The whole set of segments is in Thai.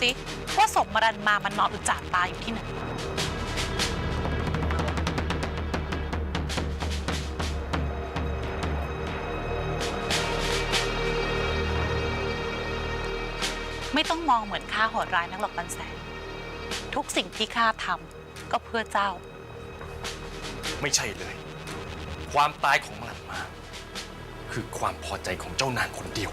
สิว่าศพมรันมามันนอนอุจจาตายอยู่ที่ไหน ไม่ต้องมองเหมือนข้าโหดร้ายนักหรอกปันแสงทุกสิ่งที่ข้าทำก็เพื่อเจ้า ไม่ใช่เลย ความตายของมลันมา คือความพอใจของเจ้านางคนเดียว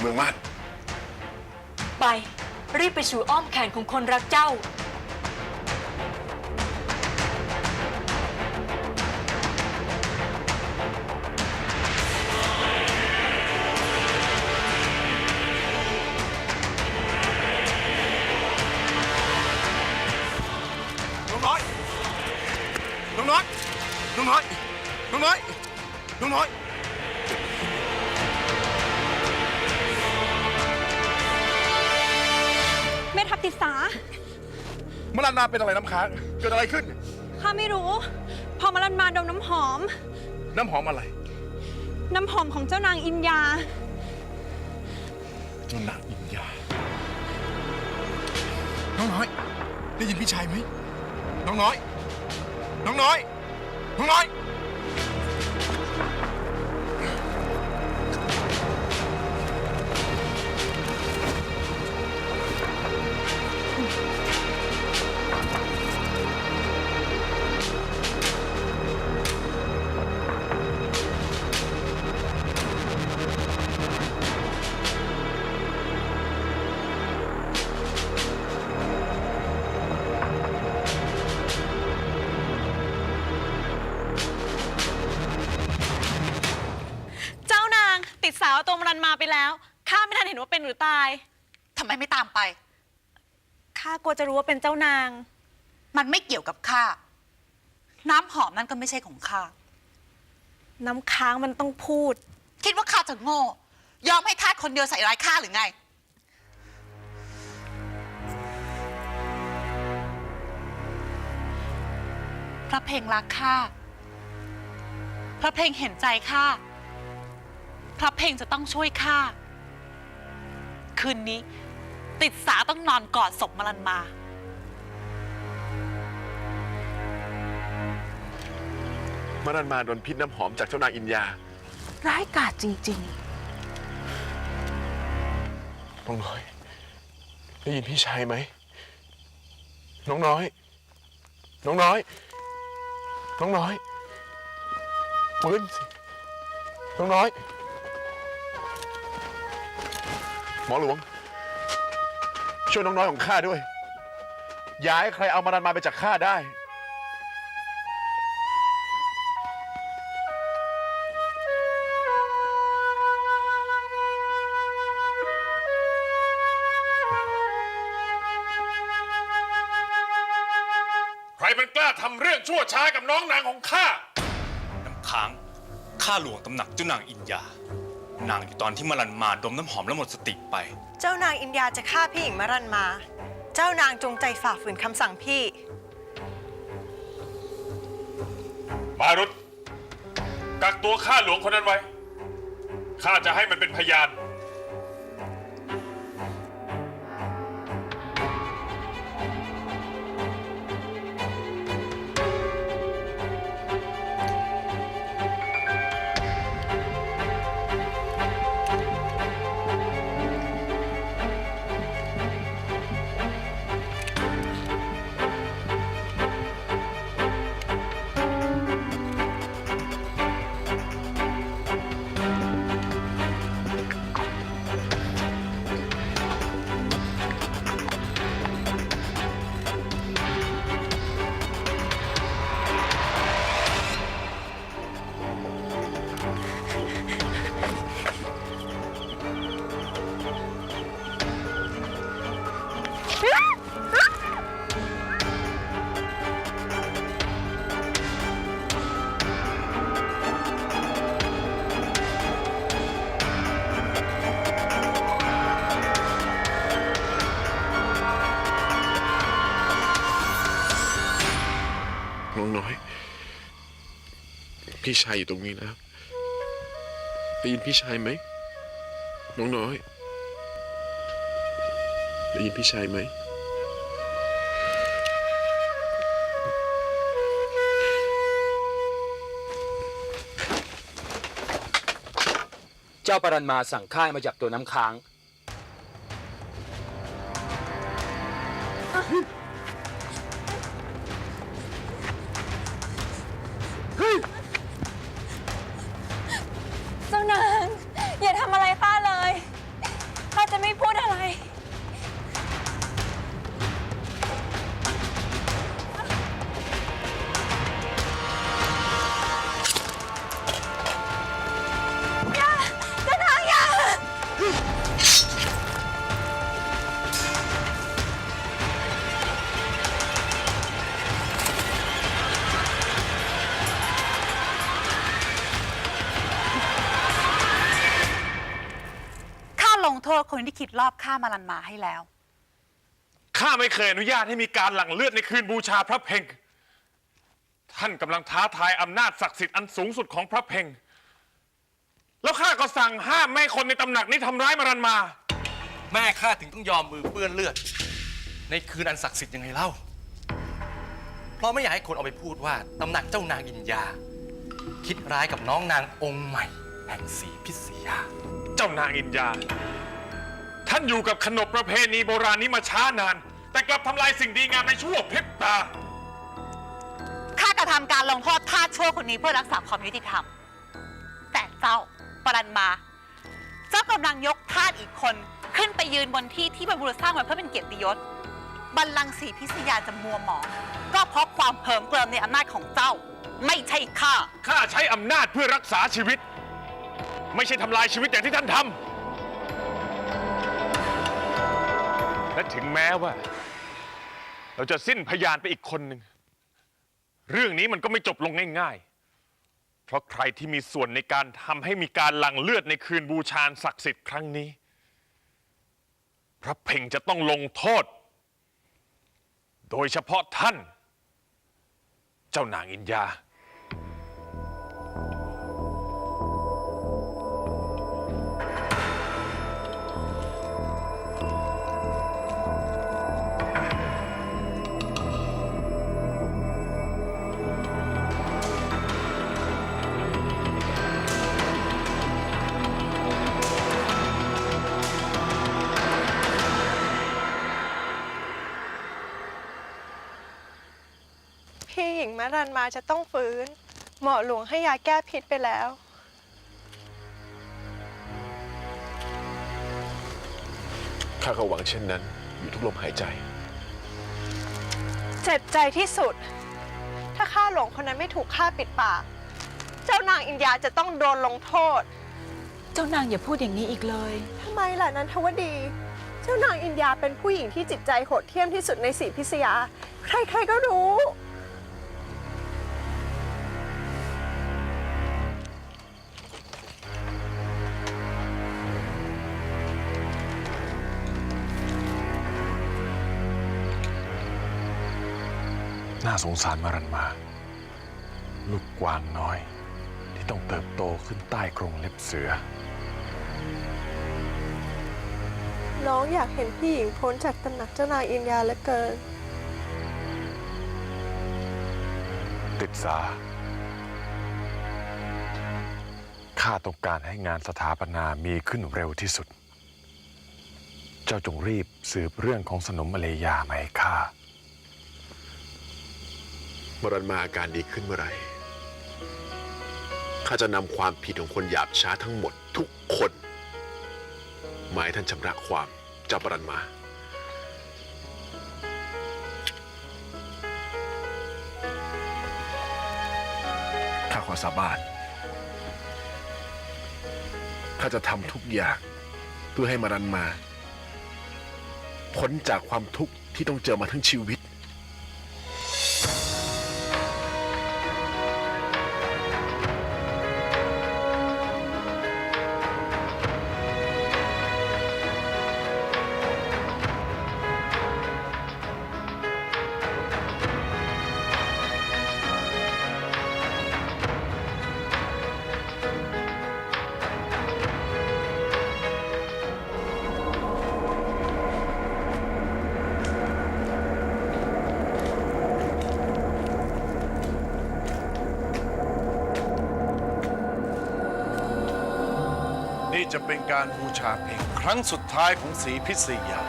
เมืองมาดไป รีบไปสู่อ้อมแขนของคนรักเจ้าน้องน้อยน้องน้อยน้องน้อยน้องน้อยน้องน้อย ทัพติสา มรันนาเป็นอะไรน้ำค้างเกิดอะไรขึ้น ข้าไม่รู้ พอมาลันมาดมน้ำหอม น้ำหอมอะไรน้ำหอมของเจ้านางอินยา เจ้านางอินยา น้องน้อย ได้ยินพี่ชายไหมน้องน้อย น้องน้อย น้องน้อยามไป ข้ากลัวจะรู้ว่าเป็นเจ้านาง มันไม่เกี่ยวกับข้า น้ำหอมนั่นก็ไม่ใช่ของข้า น้ำค้างมันต้องพูด คิดว่าข้าจะโง่ ยอมให้ทาสคนเดียวใส่ร้ายข้าหรือไง พระเพลงรักข้า พระเพลงเห็นใจข้า พระเพลงจะต้องช่วยข้า คืนนี้ ติดสาต้องนอนกอดศพมรันมามรันมาโดนพิษน้ำหอมจากเจ้านางอินยา ร้ายกาจจริง น้องน้อย ได้ยินพี่ชายไหม น้องน้อย น้องน้อย น้องน้อยฟื้นสิน้องน้อย หมอหลวง ช่วยน้องน้อยของข้าด้วย อย่าให้ใครเอามารันมาไปจากข้าได้ ใครมันกล้าทำเรื่องชั่วช้ากับน้องนางของข้าน้ำค้าง ข้าหลวงตำหนักเจ้านางอินยา นางอยู่ตอนที่มลันมาดมน้ำหอมแล้วหมดสติไป เจ้านางอินยาจะฆ่าพี่หญิงมารันมา เจ้านางจงใจฝ่าฝืนคำสั่งพี่ มารุตกักตัวข้าหลวงคนนั้นไว้ ข้าจะให้มันเป็นพยาน น้องน้อย พี่ชายอยู่ตรงนี้แล้วได้ยินพี่ชายไหมน้องน้อยได้ยินพี่ชายไหมเจ้าปรันมาสั่งค่ายมาจากตัวน้ำค้าง นที่คิดรอบฆ่ามารันมาให้แล้ว ข้าไม่เคยอนุญาตให้มีการหลั่งเลือดในคืนบูชาพระเพ่งท่านกำลังท้าทายอำนาจศักดิ์สิทธิ์อันสูงสุดของพระเพ่งแล้วข้าก็สั่งห้ามไม่ให้คนในตำหนักนี้ทำร้ายมารันมา แม่ข้าถึงต้องยอมมือเปื้อนเลือด ในคืนอันศักดิ์สิทธิ์ยังไงเล่า เพราะไม่อยากให้คนเอาไปพูดว่าตำหนักเจ้านางอินยา คิดร้ายกับน้องนางองค์ใหม่ แห่งสีพิษยา เจ้านางอินยา ท่านอยู่กับขนบประเพณีโบราณนี้มาช้านาน แต่กลับทำลายสิ่งดีงามในชั่วพริบตา ข้ากระทำการลงโทษทาสชั่วคนนี้เพื่อรักษาความยุติธรรม แต่เจ้าปรันมา เจ้ากำลังยกทาสอีกคนขึ้นไปยืนบนที่ที่บรรพบุรุษสร้างไว้เพื่อเป็นเกียรติยศ บัลลังก์สีพิษยาจะมัวหมอง ก็เพราะความเหิมเกริมในอำนาจของเจ้า ไม่ใช่ข้า ข้าใช้อำนาจเพื่อรักษาชีวิต ไม่ใช่ทำลายชีวิตอย่างที่ท่านทำ และถึงแม้ว่า เราจะสิ้นพยานไปอีกคนหนึ่ง เรื่องนี้มันก็ไม่จบลงง่าย ๆ เพราะใครที่มีส่วนในการทำให้มีการหลั่งเลือดในคืนบูชาศักดิ์สิทธิ์ครั้งนี้ พระเพ่งจะต้องลงโทษ โดยเฉพาะท่าน เจ้านางอินยา หญิงมารันมาจะต้องฟื้น หมอหลวงให้ยาแก้พิษไปแล้ว ข้าก็หวังเช่นนั้น อยู่ทุกลมหายใจ เจ็บใจที่สุด ถ้าข้าหลวงคนนั้นไม่ถูกฆ่าปิดปาก เจ้านางอินยาจะต้องโดนลงโทษ เจ้านางอย่าพูดอย่างนี้อีกเลย ทำไมล่ะนันทวดี เจ้านางอินยาเป็นผู้หญิงที่จิตใจโหดเหี้ยมที่สุดในสีพิษยา ใครๆก็รู้ น่าสงสารมารันมา ลูกกวางน้อย ที่ต้องเติบโตขึ้นใต้กรงเล็บเสือ น้องอยากเห็นพี่หญิงพ้นจากตำหนักเจ้านางอินยาเหลือเกิน ติดสาข้าต้องการให้งานสถาปนามีขึ้นเร็วที่สุด เจ้าจงรีบสืบเรื่องของสนมมาเลยามาให้ข้า มรันมาอาการดีขึ้นเมื่อไหร่ข้าจะนำความผิดของคนหยาบช้าทั้งหมดทุกคนมาให้ท่านชำระความเจ้าปรันมา ข้าขอสาบาน ข้าจะทำทุกอย่างเพื่อให้มรันมา พ้นจากความทุกข์ที่ต้องเจอมาทั้งชีวิต จะเป็นการบูชาเพลงครั้งสุดท้ายของศรีพิษยา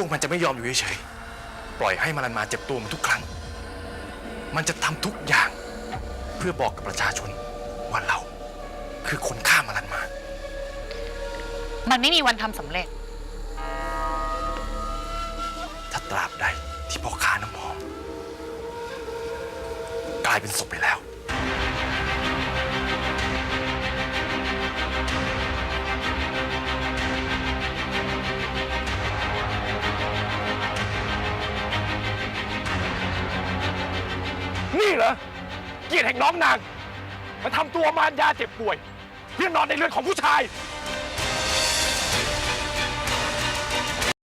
วกมันจะไม่ยอมอยู่เฉยๆ ปล่อยให้มารันมาเจ็บตัวเหมันทุกครั้ง มันจะทำทุกอย่างเพื่อบอกกับประชาชนว่าเรา คือคนฆ่ามารันมา มันไม่มีวันทำสำเร็จ ถ้าตราบใดที่พ่อค้าน้ำหอม กลายเป็นศพไปแล้ว นี่เหรอ เกียรติแห่งน้องนาง มาทำตัวมารยาเจ็บป่วยเพื่อนอนในเรือนของผู้ชาย